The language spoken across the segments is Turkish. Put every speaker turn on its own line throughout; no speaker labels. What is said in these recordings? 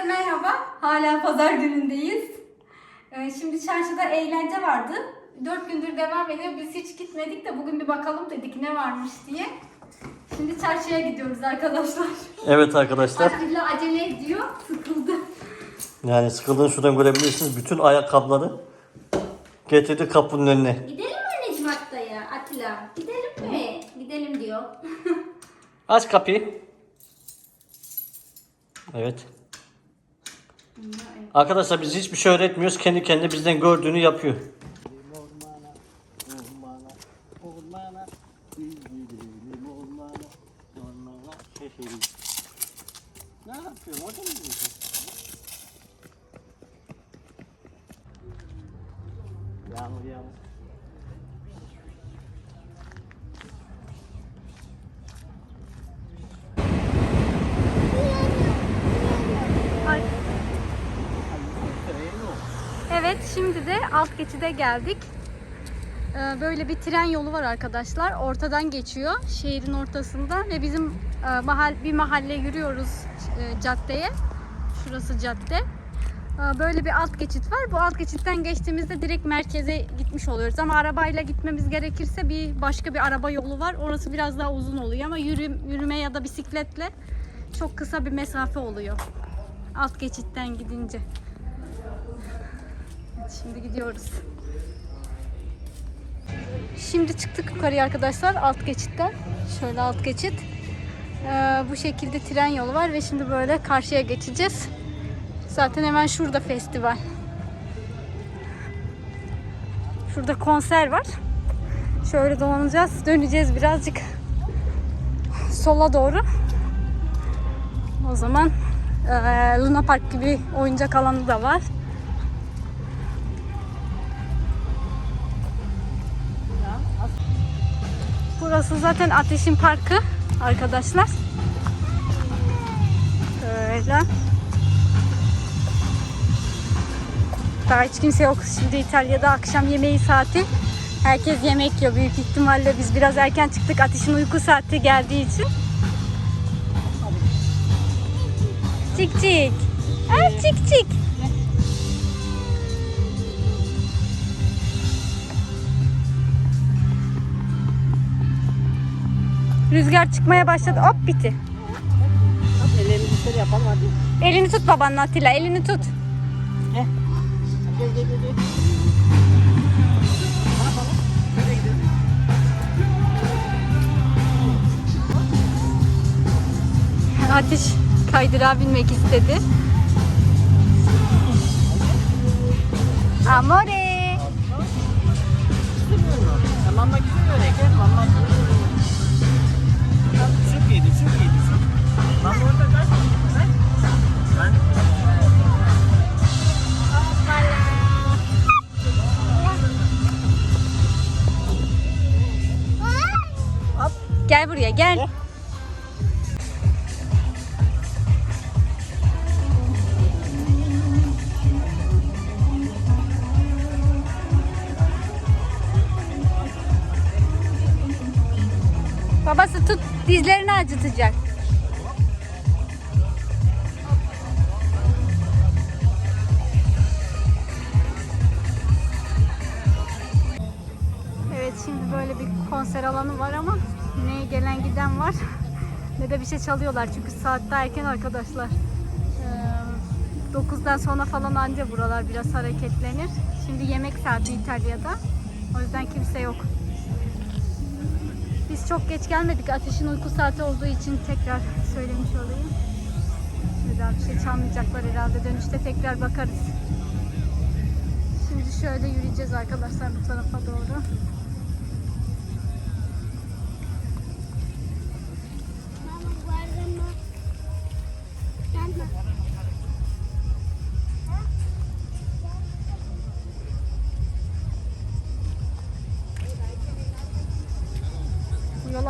Herkese merhaba. Hala pazar günündeyiz. Ee, Şimdi çarşıda eğlence vardı. Dört gündür devam ediyor. Biz hiç gitmedik de bugün bir bakalım dedik ne varmış diye. Şimdi çarşıya gidiyoruz arkadaşlar.
Evet arkadaşlar.
Atilla acele ediyor. Sıkıldı.
Yani sıkıldığını şuradan görebilirsiniz. Bütün ayakkabıları getirdi kapının önüne.
Gidelim mi anneciğim Atta'ya? Atilla. Gidelim mi? Gidelim diyor.
Aç kapıyı. Evet. Arkadaşlar biz hiçbir şey öğretmiyoruz. Kendi kendine bizden gördüğünü yapıyor.
Yağmur yağmur.
Evet şimdi de alt geçide geldik. Ee, Böyle bir tren yolu var arkadaşlar. Ortadan geçiyor. Şehrin ortasında ve bizim e, bir mahalle yürüyoruz e, caddeye. Şurası cadde. Ee, Böyle bir alt geçit var. Bu alt geçitten geçtiğimizde direkt merkeze gitmiş oluyoruz. Ama arabayla gitmemiz gerekirse bir başka bir araba yolu var. Orası biraz daha uzun oluyor ama yürü, yürüme ya da bisikletle çok kısa bir mesafe oluyor. Alt geçitten gidince. Şimdi gidiyoruz. Şimdi çıktık yukarıya arkadaşlar alt geçitten. Şöyle alt geçit. Ee, bu şekilde tren yolu var ve şimdi böyle karşıya geçeceğiz. Zaten hemen şurada festival. Şurada konser var. Şöyle dolanacağız. Döneceğiz birazcık sola doğru. O zaman eee, Luna Park gibi oyuncak alanı da var. Burası zaten Ateşin Parkı arkadaşlar. Böyle. Daha hiç kimse yok. Şimdi İtalya'da akşam yemeği saati. Herkes yemek yiyor büyük ihtimalle. Biz biraz erken çıktık. Ateşin uyku saati geldiği için. Cik cik. Aa, cik cik. Rüzgar çıkmaya başladı. Hop bitti.
Ellerini dışarı yapalım hadi.
Elini tut babanın Atilla. Elini tut.
Gel. Gel gel gel.
Ateş kaydırağa binmek istedi. Amore.
İstemiyor mu? Ya mama
buraya gel.
Gel.
Babası tut dizlerini acıtacak. Evet şimdi böyle bir konser alanı var ama ne gelen giden var ne de bir şey çalıyorlar çünkü saat daha erken arkadaşlar. Ee, 9'dan sonra falan anca buralar biraz hareketlenir. Şimdi yemek saati İtalya'da. O yüzden kimse yok. Biz çok geç gelmedik. Ateşin uyku saati olduğu için tekrar söylemiş olayım. Bir daha bir şey çalmayacaklar herhalde. Dönüşte tekrar bakarız. Şimdi şöyle yürüyeceğiz arkadaşlar bu tarafa doğru.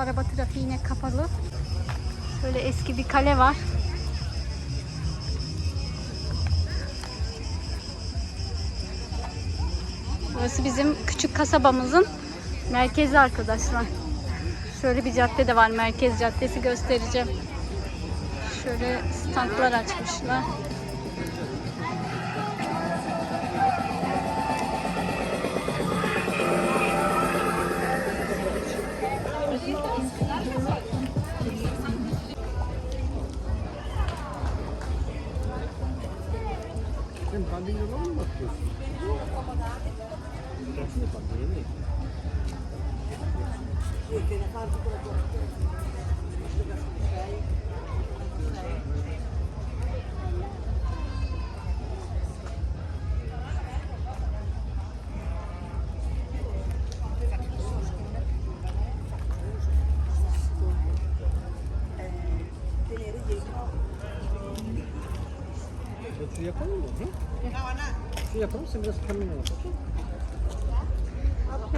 Araba trafiğine kapalı. Şöyle eski bir kale var. Burası bizim küçük kasabamızın merkezi arkadaşlar. Şöyle bir cadde de var. Merkez caddesi göstereceğim. Şöyle standlar açmışlar.
Sen pavilyona mı bakıyorsun? Burası bak yeni. Şu yapalım mı? Hı? Şu yapalım sen biraz kamera yap.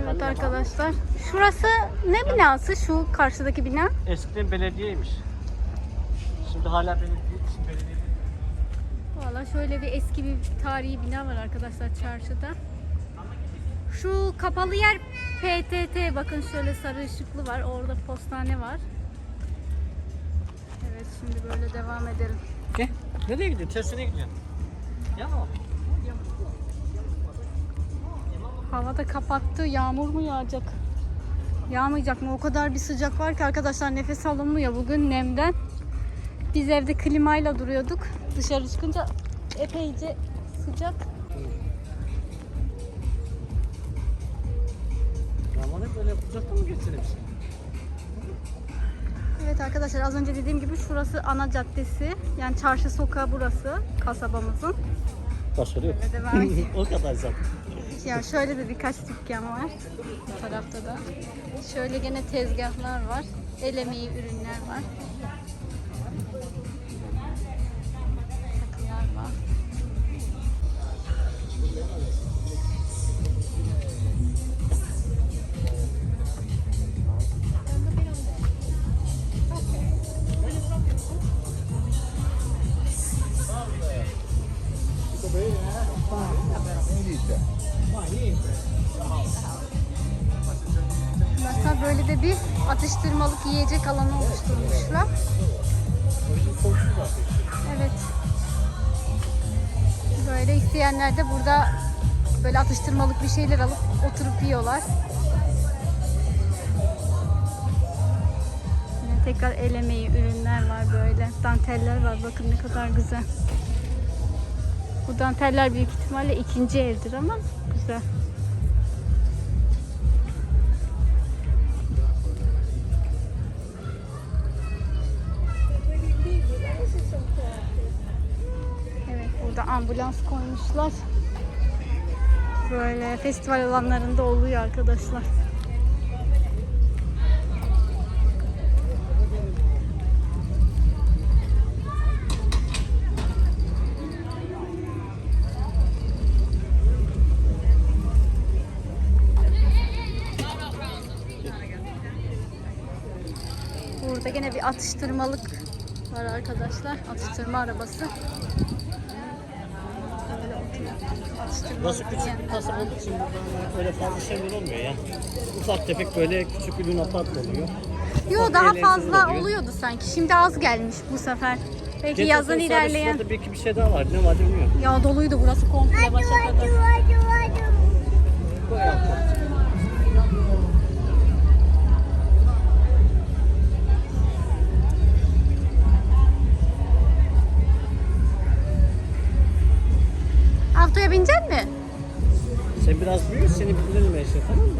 Evet arkadaşlar. Şurası ne binası? Şu karşıdaki bina.
Eskiden belediyeymiş. Şimdi hala belediye. Şimdi belediye.
Valla şöyle bir eski bir tarihi bina var arkadaşlar çarşıda. Şu kapalı yer PTT. Bakın şöyle sarı ışıklı var. Orada postane var. Evet şimdi böyle devam edelim.
Gel. Nereye gidiyorsun? Tersine gidiyorsun.
Hava da kapattı. Yağmur mu yağacak? Yağmayacak mı? O kadar bir sıcak var ki arkadaşlar nefes alınmıyor bugün nemden. Biz evde klimayla duruyorduk. Dışarı çıkınca epeyce sıcak.
Hep böyle uzaktan mı geçirmişsin?
Evet arkadaşlar az önce dediğim gibi şurası ana caddesi. Yani çarşı sokağı burası kasabamızın.
Başarı yok.
Böyle devam edelim.
o kadar zaten.
Ya şöyle de birkaç dükkan var. Bu tarafta da. Şöyle gene tezgahlar var. El emeği ürünler var. Böyle de bir atıştırmalık yiyecek alanı oluşturmuşlar. Evet. Böyle isteyenler de burada böyle atıştırmalık bir şeyler alıp oturup yiyorlar. Yine tekrar el emeği ürünler var böyle. Danteller var. Bakın ne kadar güzel. Bu danteller büyük ihtimalle ikinci eldir ama güzel. Ambulans koymuşlar. Böyle festival alanlarında oluyor arkadaşlar. Burada gene bir atıştırmalık var arkadaşlar. Atıştırma arabası.
Burası küçük bir kasaba olduğu için burada öyle fazla şeyler olmuyor ya. Ufak tefek böyle küçük bir luna park oluyor.
Yo
Ufak
daha fazla
oluyor.
oluyordu sanki. Şimdi az gelmiş bu sefer. Belki
Geçen
yazın ilerleyen.
Şurada bir iki bir şey daha var. Ne var bilmiyorum.
Ya doluydu burası komple başa kadar. Autoya binecek mi?
Sen biraz büyü seni bilelim eşe tamam mı?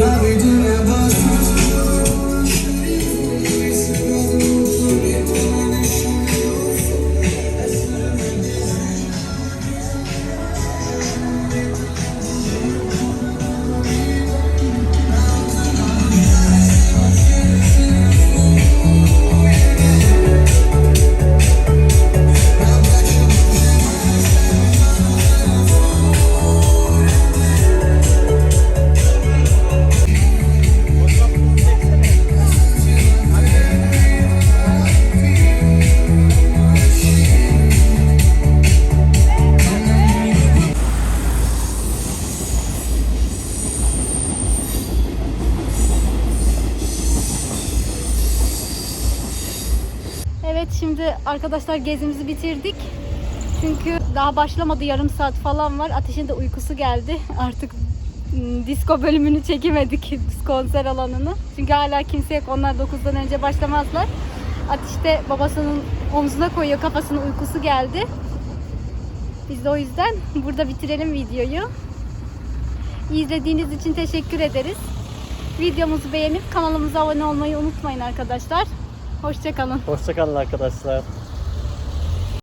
pra me. Şimdi arkadaşlar gezimizi bitirdik. Çünkü daha başlamadı yarım saat falan var. Ateşin de uykusu geldi. Artık ım, disco bölümünü çekemedik. konser alanını. Çünkü hala kimse yok. Onlar 9'dan önce başlamazlar. Ateş de babasının omzuna koyuyor kafasının uykusu geldi. Biz de o yüzden burada bitirelim videoyu. İzlediğiniz için teşekkür ederiz. Videomuzu beğenip kanalımıza abone olmayı unutmayın arkadaşlar. Hoşçakalın.
Hoşçakalın arkadaşlar.